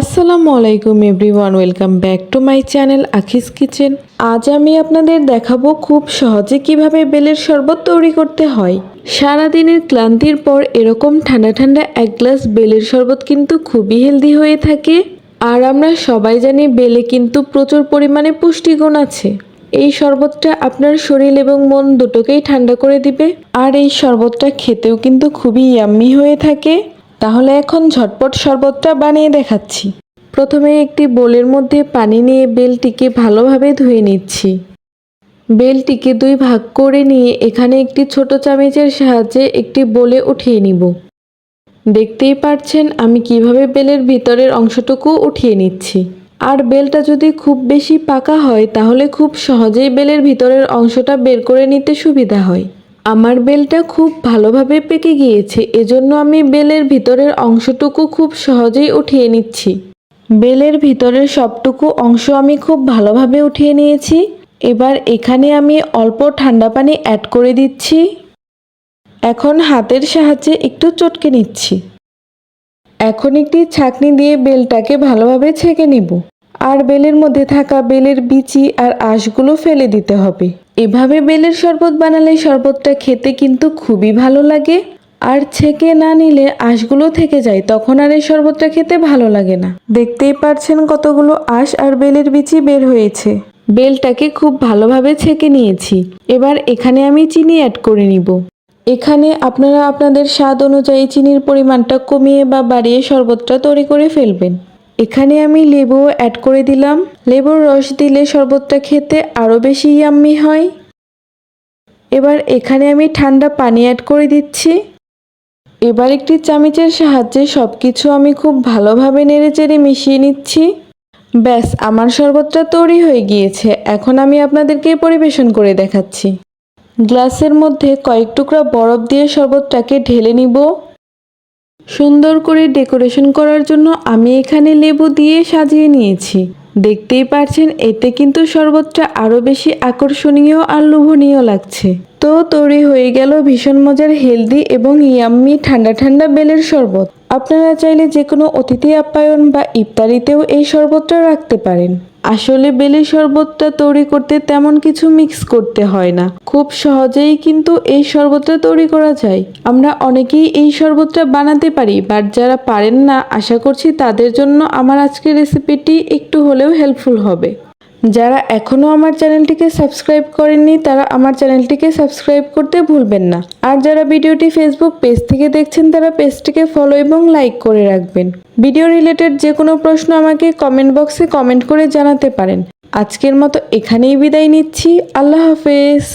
আসসালামু আলাইকুম everyone, welcome back to my channel Akhi's kitchen. আজ আমি আপনাদের দেখাবো খুব সহজে কীভাবে বেলের শরবত তৈরি করতে হয়। সারাদিনের ক্লান্তির পর এরকম ঠান্ডা ঠান্ডা এক গ্লাস বেলের শরবত কিন্তু খুবই হেলদি হয়ে থাকে। আর আমরা সবাই জানি বেলে কিন্তু প্রচুর পরিমাণে পুষ্টিগুণ আছে। এই শরবতটা আপনার শরীর এবং মন দুটোকেই ঠান্ডা করে দিবে। আর এই শরবতটা খেতেও কিন্তু খুবই ইয়াম্মি হয়ে থাকে। তাহলে এখন ঝটপট শরবতটা বানিয়ে দেখাচ্ছি। প্রথমে একটি বোলের মধ্যে পানি নিয়ে বেলটিকে ভালোভাবে ধুয়ে নিচ্ছি। বেলটিকে দুই ভাগ করে নিয়ে এখানে একটি ছোট চামচের সাহায্যে একটি বোলে উঠিয়ে নিব। দেখতেই পারছেন আমি কীভাবে বেলের ভিতরের অংশটুকু উঠিয়ে নিচ্ছি। আর বেলটা যদি খুব বেশি পাকা হয়, তাহলে খুব সহজেই বেলের ভিতরের অংশটা বের করে নিতে সুবিধা হয়। আমার বেলটা খুব ভালোভাবে পেকে গিয়েছে, এজন্য আমি বেলের ভিতরের অংশটুকু খুব সহজেই উঠিয়ে নিচ্ছি। বেলের ভিতরের সবটুকু অংশ আমি খুব ভালোভাবে উঠিয়ে নিয়েছি। এবার এখানে আমি অল্প ঠান্ডা পানি অ্যাড করে দিচ্ছি। এখন হাতের সাহায্যে একটু চটকে নিচ্ছি। এখন একটি ছাঁকনি দিয়ে বেলটাকে ভালোভাবে ছেঁকে নিব। আর বেলের মধ্যে থাকা বেলের বিচি আর আঁশগুলো ফেলে দিতে হবে। এভাবে বেলের শরবত বানালে শরবতটা খেতে কিন্তু খুবই ভালো লাগে। আর ছেঁকে না নিলে আঁশগুলো থেকে যায়, তখন আর এই শরবতটা খেতে ভালো লাগে না। দেখতেই পারছেন কতগুলো আঁশ আর বেলের বিচি বের হয়েছে। বেলটাকে খুব ভালোভাবে ছেঁকে নিয়েছি। এবার এখানে আমি চিনি অ্যাড করে নিব। এখানে আপনারা আপনাদের স্বাদ অনুযায়ী চিনির পরিমাণটা কমিয়ে বা বাড়িয়ে শরবতটা তৈরি করে ফেলবেন। এখানে আমি লেবুও অ্যাড করে দিলাম। লেবুর রস দিলে শরবতটা খেতে আরও বেশি ইয়াম্মি হয়। এবার এখানে আমি ঠান্ডা পানি অ্যাড করে দিচ্ছি। এবার একটি চামিচের সাহায্যে সব কিছু আমি খুব ভালোভাবে নেড়েচেড়ে মিশিয়ে নিচ্ছি। ব্যাস, আমার শরবতটা তৈরি হয়ে গিয়েছে। এখন আমি আপনাদেরকে পরিবেশন করে দেখাচ্ছি। গ্লাসের মধ্যে কয়েক টুকরা বরফ দিয়ে শরবতটাকে ঢেলে নিব। সুন্দর করে ডেকোরেশন করার জন্য আমি এখানে লেবু দিয়ে সাজিয়ে নিয়েছি। দেখতেই পারছেন, এতে কিন্তু শরবতটা আরও বেশি আকর্ষণীয় আর লোভনীয় লাগছে। তো তৈরি হয়ে গেল ভীষণ মজার হেলদি এবং ইয়াম্মি ঠান্ডা ঠান্ডা বেলের শরবত। আপনারা চাইলে যে কোনো অতিথি আপ্যায়ন বা ইফতারিতেও এই শরবতটা রাখতে পারেন। আসলে বেলের শরবতটা তৈরি করতে তেমন কিছু মিক্স করতে হয় না। খুব সহজেই কিন্তু এই শরবতটা তৈরি করা যায়। আমরা অনেকেই এই শরবতটা বানাতে পারি বাট যারা পারেন না, আশা করছি তাদের জন্য আমার আজকের রেসিপিটি একটু হলেও হেল্পফুল হবে। যারা এখনও আমার চ্যানেলটিকে সাবস্ক্রাইব করেননি, তারা আমার চ্যানেলটিকে সাবস্ক্রাইব করতে ভুলবেন না। আর যারা ভিডিওটি ফেসবুক পেজ থেকে দেখছেন, তারা পেজটিকে ফলো এবং লাইক করে রাখবেন। ভিডিও রিলেটেড যে কোনো প্রশ্ন আমাকে কমেন্ট বক্সে কমেন্ট করে জানাতে পারেন। আজকের মতো এখানেই বিদায় নিচ্ছি। আল্লাহ হাফেজ।